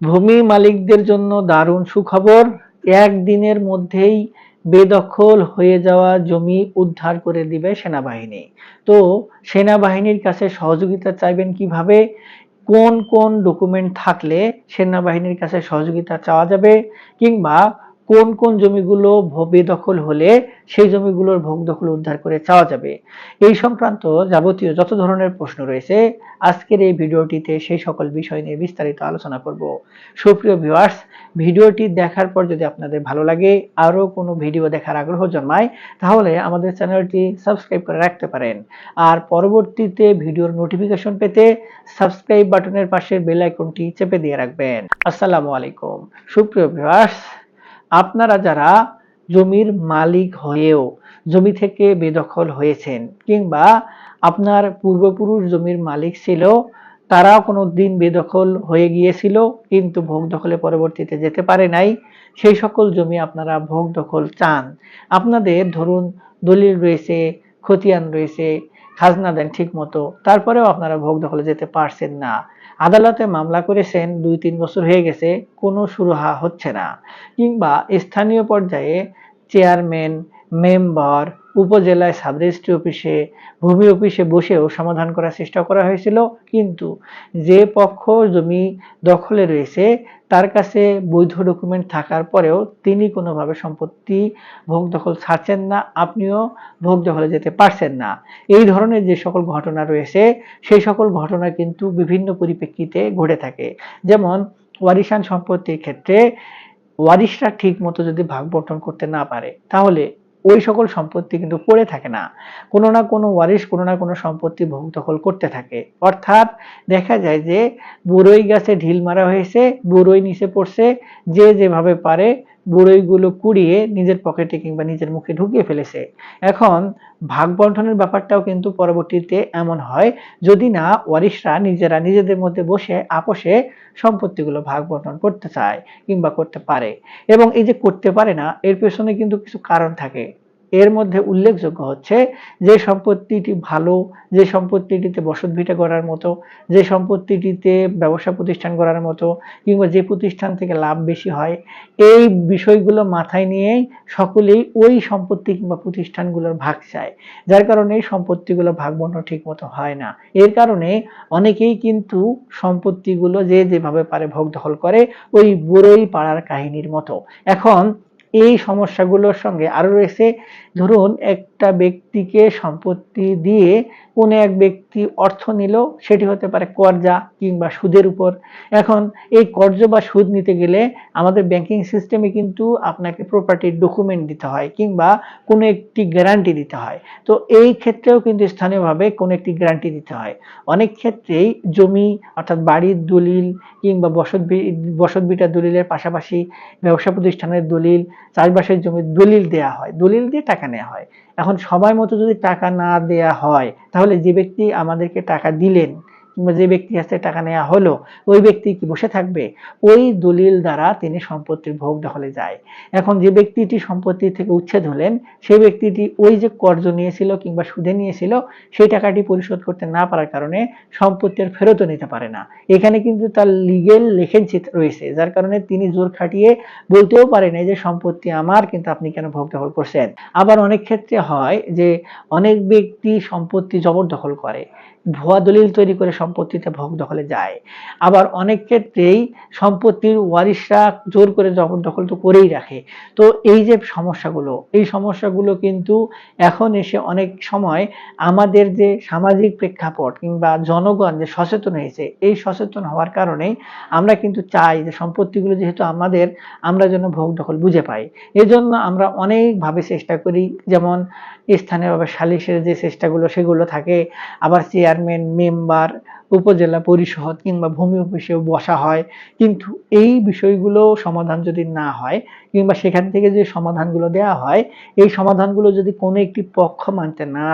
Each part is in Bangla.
ভূমি মালিকদের জন্য দারুণ সুখবর। একদিনের মধ্যেই বেদখল হয়ে যাওয়া জমি উদ্ধার করে দিবে সেনাবাহিনী। তো সেনাবাহিনীর কাছে সহযোগিতা চাইবেন কীভাবে? কোন কোন ডকুমেন্ট থাকলে সেনাবাহিনীর কাছে সহযোগিতা চাওয়া যাবে? কিংবা কোন কোন জমিগুলো বেদখল হলে সেই জমিগুলোর ভোগ দখল উদ্ধার করে চাওয়া যাবে? এই সংক্রান্ত যাবতীয় যত ধরনের প্রশ্ন রয়েছে, আজকের এই ভিডিওটিতে সেই সকল বিষয় নিয়ে বিস্তারিত আলোচনা করব। সুপ্রিয় ভিউয়ার্স ভিডিওটি দেখার পর যদি আপনাদের ভালো লাগে, আরও কোনো ভিডিও দেখার আগ্রহ জন্মায়, তাহলে আমাদের চ্যানেলটি সাবস্ক্রাইব করে রাখতে পারেন। আর পরবর্তীতে ভিডিওর নোটিফিকেশন পেতে সাবস্ক্রাইব বাটনের পাশের বেল আইকনটি চেপে দিয়ে রাখবেন। আসসালামু আলাইকুম। সুপ্রিয় ভিউয়ার্স আপনারা যারা জমির মালিক হয়েও জমি থেকে বেদখল হয়েছেন কিংবা আপনার পূর্বপুরুষ জমির মালিক ছিল, তারাও কোনো দিন বেদখল হয়ে গিয়েছিল কিন্তু ভোগ দখলে পরবর্তীতে যেতে পারে নাই। সেই সকল জমি আপনারা ভোগ দখল চান। আপনাদের ধরুন দলিল রয়েছে, খতিয়ান রয়েছে খাজনা দেন ঠিক মতো তারপরেও আপনারা ভোগ দখলে যেতে পারছেন না। আদালতে মামলা করেছেন দুই তিন বছর হয়ে গেছে, কোনো সুরাহা হচ্ছে না। কিংবা স্থানীয় পর্যায়ে চেয়ারম্যান, মেম্বার উপজেলায় সাব রেজিস্ট্রি অফিসে, ভূমি অফিসে বসেও সমাধান করার চেষ্টা করা হয়েছিল। কিন্তু যে পক্ষ জমি দখলে রয়েছে, তার কাছে বৈধ ডকুমেন্ট থাকার পরেও তিনি কোনোভাবে সম্পত্তি ভোগ দখল ছাড়ছেন না, আপনিও ভোগ দখলে যেতে পারছেন না। এই ধরনের যে সকল ঘটনা রয়েছে, সেই সকল ঘটনা কিন্তু বিভিন্ন পরিপ্রেক্ষিতে ঘটে থাকে। যেমন, ওয়ারিশান সম্পত্তির ক্ষেত্রে ওয়ারিশরা ঠিক মতো যদি ভাগ বন্টন করতে না পারে, তাহলে ওই সকল সম্পত্তি কিন্তু পড়ে থাকে না। কোনো না কোনো ওয়ারিশ কোনো না কোনো সম্পত্তি ভোগ দখল করতে থাকে। অর্থাৎ দেখা যায় যে, বুড়োই গাছে ঢিল মারা হয়েছে, বুড়োই নিচে পড়ছে, যে যেভাবে পারে বুড়ইগুলো কুড়িয়ে নিজের পকেটে কিংবা নিজের মুখে ঢুকিয়ে ফেলেছে। এখন ভাগ বন্টনের ব্যাপারটাও কিন্তু পরবর্তীতে এমন হয়, যদি না ওয়ারিশরা নিজেরা নিজেদের মধ্যে বসে আপোষে সম্পত্তিগুলো ভাগ বন্টন করতে চায় কিংবা করতে পারে। এবং এই যে করতে পারে না, এর পেছনে কিন্তু কিছু কারণ থাকে। এর মধ্যে উল্লেখযোগ্য হচ্ছে যে সম্পত্তিটি ভালো, যে সম্পত্তিটিতে বসত ভিটা গড়ার মতো, যে সম্পত্তিটিতে ব্যবসা প্রতিষ্ঠান করার মতো কিংবা যে প্রতিষ্ঠান থেকে লাভ বেশি হয়, এই বিষয়গুলো মাথায় নিয়েই সকলেই ওই সম্পত্তি কিংবা প্রতিষ্ঠানগুলোর ভাগ চায়। যার কারণে সম্পত্তিগুলো ভাগ বন্টন ঠিক মতো হয় না। এর কারণে অনেকেই কিন্তু সম্পত্তিগুলো যে যেভাবে পারে ভোগ দখল করে ওই বুড়োই পাড়ার কাহিনীর মতো। এখন এই সমস্যাগুলোর সঙ্গে আরও রয়েছে। ধরুন, একটা ব্যক্তিকে সম্পত্তি দিয়ে কোনো এক ব্যক্তি অর্থ নিল, সেটি হতে পারে কর্জা কিংবা সুদের উপর। এখন এই কর্জ বা সুদ নিতে গেলে আমাদের ব্যাংকিং সিস্টেমে কিন্তু আপনাকে প্রপার্টির ডকুমেন্ট দিতে হয় কিংবা কোনো একটি গ্যারান্টি দিতে হয়। তো এই ক্ষেত্রেও কিন্তু স্থানীয়ভাবে কোনো একটি গ্যারান্টি দিতে হয়। অনেক ক্ষেত্রেই জমি অর্থাৎ বাড়ির দলিল কিংবা বসত বি- বসত বিটা দলিলের পাশাপাশি ব্যবসা প্রতিষ্ঠানের দলিল চাষবাসের জমি দলিল দেয়া হয়, দলিল দিয়ে টাকা নেওয়া হয়। এখন সময় মতো যদি টাকা না দেয়া হয়, তাহলে যে ব্যক্তি আমাদেরকে টাকা দিলেন যে ব্যক্তির কাছে টাকা নেওয়া হলো, ওই ব্যক্তি কি বসে থাকবে? ওই দলিল দ্বারা তিনি সম্পত্তির ভোগ দখলে যায়। এখন যে ব্যক্তিটি সম্পত্তি থেকে উচ্ছেদ হলেন সেই ব্যক্তিটি ওই যে কর্জ নিয়েছিল কিংবা সুদে নিয়েছিল, সেই টাকাটি পরিশোধ করতে না পারার কারণে সম্পত্তি আর ফেরতও নিতে পারে না। এখানে কিন্তু তার লিগেল লেখেনচিত রয়েছে, যার কারণে তিনি জোর খাটিয়ে বলতেও পারেন এই যে সম্পত্তি আমার, কিন্তু আপনি কেন ভোগ দখল করছেন? আবার অনেক ক্ষেত্রে হয় যে অনেক ব্যক্তি সম্পত্তি জবরদখল করে। ভুয়া দলিল তৈরি করে সম্পত্তিতে ভোগ দখলে যায়। আবার অনেক ক্ষেত্রেই সম্পত্তির ওয়ারিশরা জোর করে জবরদখল তো করেই রাখে। তো এই যে সমস্যাগুলো, এই সমস্যাগুলো কিন্তু এখন এসে অনেক সময় আমাদের যে সামাজিক প্রেক্ষাপট কিংবা জনগণ যে সচেতন হয়েছে, এই সচেতন হওয়ার কারণেই আমরা কিন্তু চাই যে সম্পত্তিগুলো যেহেতু আমাদের, আমরা যেন ভোগ দখল বুঝে পাই। এজন্য আমরা অনেকভাবে চেষ্টা করি, যেমন স্থানীয়ভাবে সালিশের যে চেষ্টাগুলো সেগুলো থাকে, আবার চেয়ারম্যান মেম্বার উপজেলা পরিষদ কিংবা ভূমি অফিসেও বসা হয়। কিন্তু এই বিষয়গুলো সমাধান যদি না হয় কিংবা সেখান থেকে যে সমাধানগুলো দেওয়া হয়, এই সমাধানগুলো যদি কোনো একটি পক্ষ মানতে না,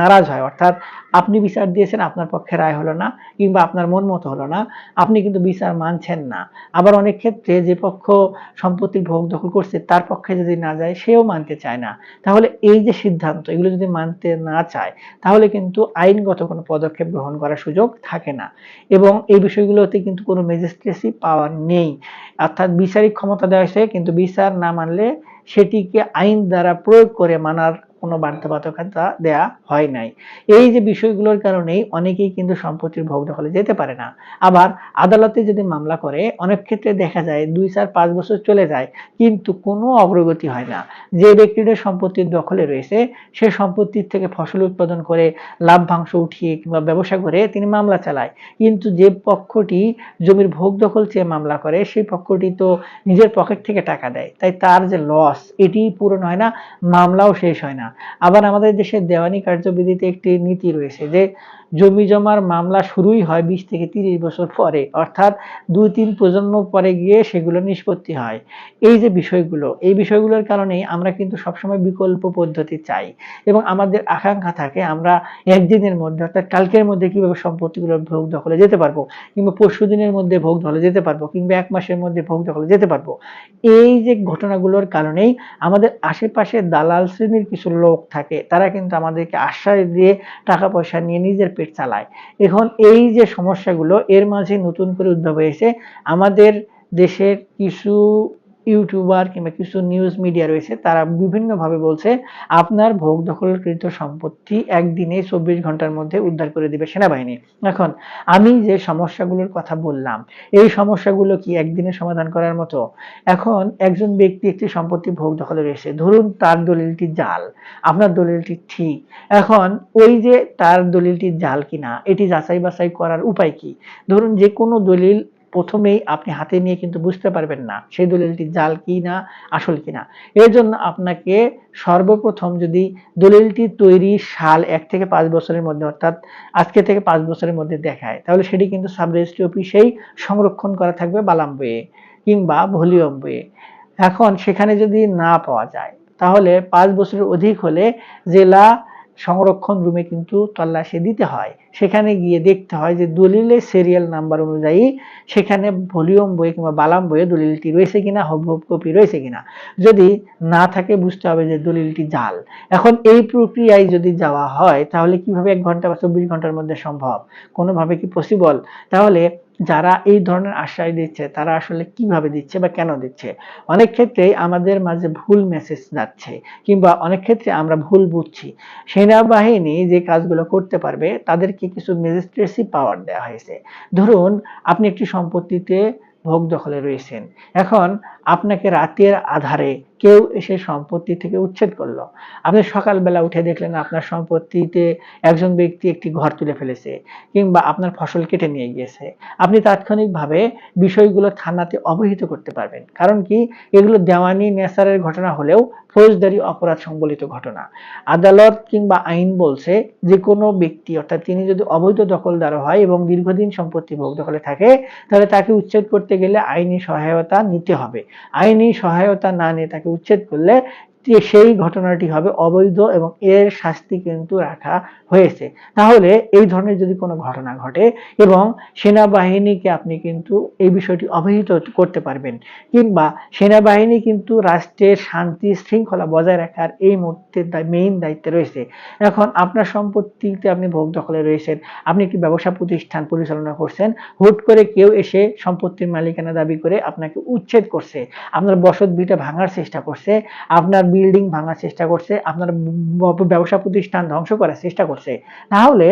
নারাজ হয়, অর্থাৎ আপনি বিচার দিয়েছেন, আপনার পক্ষে রায় হলো না, কিংবা আপনার মন মতো হলো না, আপনি কিন্তু বিচার মানছেন না। আবার অনেক ক্ষেত্রে যে পক্ষ সম্পত্তির ভোগ দখল করছে, তার পক্ষে যদি না যায়, সেও মানতে চায় না। তাহলে এই যে সিদ্ধান্ত, এগুলো যদি মানতে না চায়, তাহলে কিন্তু আইনগত কোনো পদক্ষেপ পদক্ষেপ গ্রহণ করার সুযোগ থাকে না। এবং এই বিষয়গুলোতে কিন্তু কোনো ম্যাজিস্ট্রেসি পাওয়ার নেই। অর্থাৎ বিচারিক ক্ষমতা দেওয়া হয়েছে, কিন্তু বিচার না মানলে সেটিকে আইন দ্বারা প্রয়োগ করে মানার কোনো বাধ্যবাধকতা দেয়া হয় নাই। এই যে বিষয়গুলোর কারণেই অনেকেই কিন্তু সম্পত্তির ভোগ দখলে যেতে পারে না। আবার আদালতে যদি মামলা করে, অনেক ক্ষেত্রে দেখা যায় দুই চার পাঁচ বছর চলে যায়, কিন্তু কোনো অগ্রগতি হয় না। যে ব্যক্তিটা সম্পত্তির দখলে রয়েছে, সে সম্পত্তির থেকে ফসল উৎপাদন করে লাভ্যাংশ উঠিয়ে কিংবা ব্যবসা করে তিনি মামলা চালায়। কিন্তু যে পক্ষটি জমির ভোগ দখল চেয়ে মামলা করে, সেই পক্ষটি তো নিজের পকেট থেকে টাকা দেয়। তাই তার যে লস এটি পূরণ হয় না, মামলাও শেষ হয় না। আবার আমাদের দেশের দেওয়ানি কার্যবিধিতে একটি নীতি রয়েছে যে জমি জমার মামলা শুরুই হয় বিশ থেকে তিরিশ বছর পরে। অর্থাৎ দুই তিন প্রজন্ম পরে গিয়ে সেগুলো নিষ্পত্তি হয়। এই যে বিষয়গুলো, এই বিষয়গুলোর কারণেই আমরা কিন্তু সবসময় বিকল্প পদ্ধতি চাই এবং আমাদের আকাঙ্ক্ষা থাকে আমরা একদিনের মধ্যে, অর্থাৎ কালকের মধ্যে কীভাবে সম্পত্তিগুলোর ভোগ দখলে যেতে পারব কিংবা পরশু দিনের মধ্যে ভোগ দখলে যেতে পারব কিংবা এক মাসের মধ্যে ভোগ দখলে যেতে পারব। এই যে ঘটনাগুলোর কারণেই আমাদের আশেপাশে দালাল শ্রেণির কিছু লোক থাকে, তারা কিন্তু আমাদেরকে আশ্বাস দিয়ে টাকা পয়সা নিয়ে নিজের পেট চালায়। এখন এই যে সমস্যাগুলো এর মাঝে নতুন করে উদ্ভব হয়েছে আমাদের দেশের কিছু ইউটিউবার কিংবা কিছু নিউজ মিডিয়া রয়েছে, তারা বিভিন্নভাবে বলছে, আপনার ভোগ দখলকৃত সম্পত্তি একদিনে চব্বিশ ঘণ্টার মধ্যে উদ্ধার করে দিবে সেনাবাহিনী। এখন, আমি যে সমস্যাগুলোর কথা বললাম, এই সমস্যাগুলো কি একদিনে সমাধান করার মতো? এখন একজন ব্যক্তি একটি সম্পত্তি ভোগ দখলে রয়েছে ধরুন তার দলিলটি জাল, আপনার দলিলটি ঠিক, এখন ওই যে তার দলিলটি জাল কিনা, এটি যাচাই বাছাই করার উপায় কি? ধরুন যে কোনো দলিল প্রথমেই আপনি হাতে নিয়ে কিন্তু বুঝতে পারবেন না সেই দলিলটি জাল কি না আসল কিনা। এর জন্য আপনাকে সর্বপ্রথম যদি দলিলটি তৈরি সাল এক থেকে পাঁচ বছরের মধ্যে অর্থাৎ আজকে থেকে পাঁচ বছরের মধ্যে দেখায় তাহলে সেটি কিন্তু সাব রেজিস্ট্রি অফিসেই সংরক্ষণ করা থাকবে বালাম বইয়ে কিংবা ভলিউম বইয়ে। এখন সেখানে যদি না পাওয়া যায় তাহলে পাঁচ বছরের অধিক হলে জেলা সংরক্ষণ রুমে কিন্তু তল্লাশি দিতে হয়। সেখানে গিয়ে দেখতে হয় যে দলিলের সিরিয়াল নাম্বার অনুযায়ী সেখানে ভলিউম বই কিংবা বালাম বইয়ে দলিলটি রয়েছে কিনা হুবহুব কপি রয়েছে কিনা। যদি না থাকে, বুঝতে হবে যে দলিলটি জাল। এখন এই প্রক্রিয়ায় যদি যাওয়া হয়, তাহলে কীভাবে এক ঘণ্টা বা চব্বিশ ঘণ্টার মধ্যে সম্ভব? কোনোভাবে কি পসিবল তাহলে যারা এই ধরনের আশ্বাস দিচ্ছে, তারা আসলে কীভাবে দিচ্ছে বা কেন দিচ্ছে? অনেক ক্ষেত্রেই আমাদের মাঝে ভুল মেসেজ যাচ্ছে কিংবা অনেক ক্ষেত্রে আমরা ভুল বুঝছি। সেনাবাহিনী যে কাজগুলো করতে পারবে, তাদেরকে কিছু ম্যাজিস্ট্রেসি পাওয়ার দেওয়া হয়েছে। ধরুন, আপনি একটি সম্পত্তিতে ভোগ দখলে রয়েছেন। এখন আপনাকে রাতের আধারে কেউ এসে সম্পত্তি থেকে উচ্ছেদ করল। আপনি সকালবেলা উঠে দেখলেন আপনার সম্পত্তিতে একজন ব্যক্তি একটি ঘর তুলে ফেলেছে কিংবা আপনার ফসল কেটে নিয়ে গিয়েছে। আপনি তাৎক্ষণিকভাবে বিষয়গুলো থানাতে অবহিত করতে পারবেন। কারণ কি? এগুলো দেওয়ানি, নেসারের ঘটনা হলেও ফৌজদারি অপরাধ সংবলিত ঘটনা। আদালত কিংবা আইন বলছে যে কোনো ব্যক্তি, অর্থাৎ তিনি যদি অবৈধ দখলদার হয় এবং দীর্ঘদিন সম্পত্তি ভোগ দখলে থাকে, তাহলে তাকে উচ্ছেদ করতে গেলে আইনি সহায়তা নিতে হবে। আইনি সহায়তা না নিয়ে তাকে উচ্ছেদ করলে যে সেই ঘটনাটি হবে অবৈধ এবং এর শাস্তি কিন্তু রাখা হয়েছে। তাহলে এই ধরনের যদি কোনো ঘটনা ঘটে এবং সেনাবাহিনীকে আপনি কিন্তু এই বিষয়টি অবহিত করতে পারবেন কিংবা সেনাবাহিনী কিন্তু রাষ্ট্রের শান্তি শৃঙ্খলা বজায় রাখার এই মুহূর্তে মেইন দায়িত্বে রয়েছে। এখন আপনার সম্পত্তিতে আপনি ভোগ দখলে রয়েছেন, আপনি একটি ব্যবসা প্রতিষ্ঠান পরিচালনা করছেন, হুট করে কেউ এসে সম্পত্তির মালিকানা দাবি করে আপনাকে উচ্ছেদ করছে, আপনার বসত বিটা ভাঙার চেষ্টা করছে, আপনার বিল্ডিং ভাঙার চেষ্টা করছে, আপনার ব্যবসা প্রতিষ্ঠান ধ্বংস করার চেষ্টা করছে। তাহলে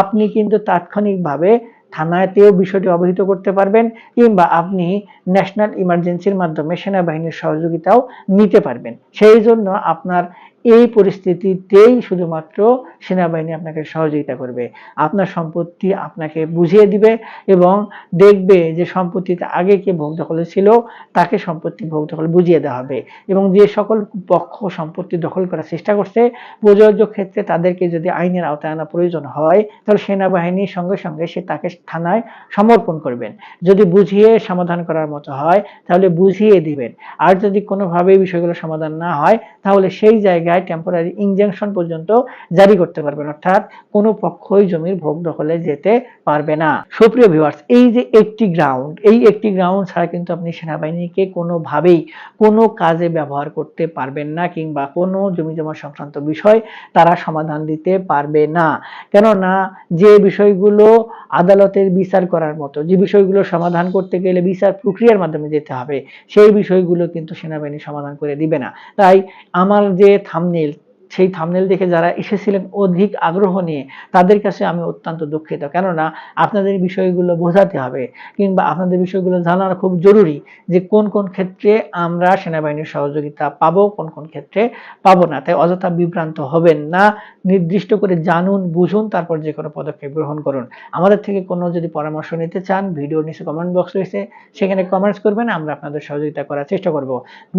আপনি কিন্তু তাৎক্ষণিকভাবে থানাতেও বিষয়টি অবহিত করতে পারবেন কিংবা আপনি ন্যাশনাল ইমার্জেন্সির মাধ্যমে সেনাবাহিনীর সহযোগিতাও নিতে পারবেন। সেই জন্য আপনার এই পরিস্থিতিতেই শুধুমাত্র সেনাবাহিনী আপনাকে সহযোগিতা করবে। আপনার সম্পত্তি আপনাকে বুঝিয়ে দিবে এবং দেখবে যে সম্পত্তিতে আগে কে ভোগ দখলে ছিল, তাকে সম্পত্তি ভোগ দখল বুঝিয়ে দেওয়া হবে এবং যে সকল পক্ষ সম্পত্তি দখল করার চেষ্টা করছে, প্রযোজ্য ক্ষেত্রে তাদেরকে যদি আইনের আওতায় আনা প্রয়োজন হয়, তাহলে সেনাবাহিনীর সঙ্গে সঙ্গে সে তাকে থানায় সমর্পণ করবেন। যদি বুঝিয়ে সমাধান করার মতো হয়, তাহলে বুঝিয়ে দিবেন। আর যদি কোনোভাবেই বিষয়গুলো সমাধান না হয়, তাহলে সেই জায়গায় জায়গায় টেম্পোরারি ইনজাংশন পর্যন্ত জারি করতে পারবেন। অর্থাৎ কোনো পক্ষই জমির ভোগ দখলে যেতে পারবে না। সুপ্রিয় ভিউয়ার্স এই যে একটি গ্রাউন্ড এই একটি গ্রাউন্ড ছাড়া কিন্তু আপনি সেনাবাহিনীকে কোনোভাবেই কোনো কাজে ব্যবহার করতে পারবেন না কিংবা কোনো জমি জমা সংক্রান্ত বিষয় তারা সমাধান দিতে পারবে না। কেননা যে বিষয়গুলো আদালতের বিচার করার মতো। যে বিষয়গুলো সমাধান করতে গেলে বিচার প্রক্রিয়ার মাধ্যমে যেতে হবে, সেই বিষয়গুলো কিন্তু সেনাবাহিনী সমাধান করে দিবে না। তাই আমার যে থামনেল সেই থামনেল দেখে যারা এসেছিলেন অধিক আগ্রহ নিয়ে, তাদের কাছে আমি অত্যন্ত দুঃখিত। কেননা আপনাদের বিষয়গুলো বোঝাতে হবে কিংবা আপনাদের বিষয়গুলো জানার খুব জরুরি যে কোন কোন ক্ষেত্রে আমরা সেনাবাহিনীর সহযোগিতা পাবো, কোন কোন ক্ষেত্রে পাবো না। তাই অযথা বিভ্রান্ত হবেন না। নির্দিষ্ট করে জানুন, বুঝুন, তারপর যে কোনো পদক্ষেপ গ্রহণ করুন। আমাদের থেকে কোনো যদি পরামর্শ নিতে চান ভিডিওর নিচে কমেন্ট বক্স রয়েছে, সেখানে কমেন্টস করবেন, আমরা আপনাদের সহযোগিতা করার চেষ্টা করব।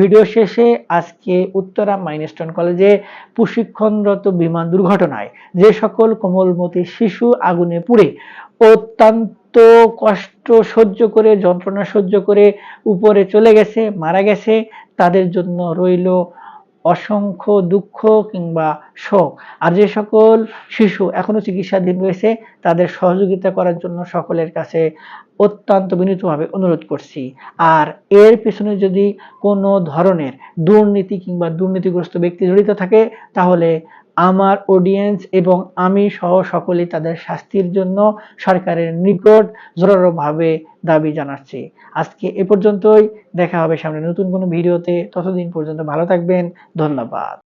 ভিডিও শেষে আজকে উত্তরা মাইনস্টোন কলেজে প্রশিক্ষণরত বিমান দুর্ঘটনায় যে সকল কোমলমতি শিশু আগুনে পুড়ে অত্যন্ত কষ্ট সহ্য করে, যন্ত্রণা সহ্য করে উপরে চলে গেছে, মারা গেছে, তাদের জন্য রইল অসংখ্য দুঃখ কিংবা শোক। আর যে সকল শিশু এখনও চিকিৎসাধীন রয়েছে, তাদের সহযোগিতা করার জন্য সকলের কাছে অত্যন্ত বিনীতভাবে অনুরোধ করছি। আর এর পেছনে যদি কোনো ধরনের দুর্নীতি কিংবা দুর্নীতিগ্রস্ত ব্যক্তি জড়িত থাকে, তাহলে আমার অডিয়েন্স এবং আমি সহ সকলেই তাদের শাস্তির জন্য সরকারের নিকট জোরালোভাবে দাবি জানাচ্ছি। আজকে এ পর্যন্তই। দেখা হবে সামনে নতুন কোনো ভিডিওতে। ততদিন পর্যন্ত ভালো থাকবেন। ধন্যবাদ।